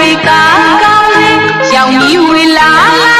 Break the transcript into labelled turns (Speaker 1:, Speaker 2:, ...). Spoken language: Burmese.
Speaker 1: ရီကားကားလေးရောင်ကြီးဝေလာလာ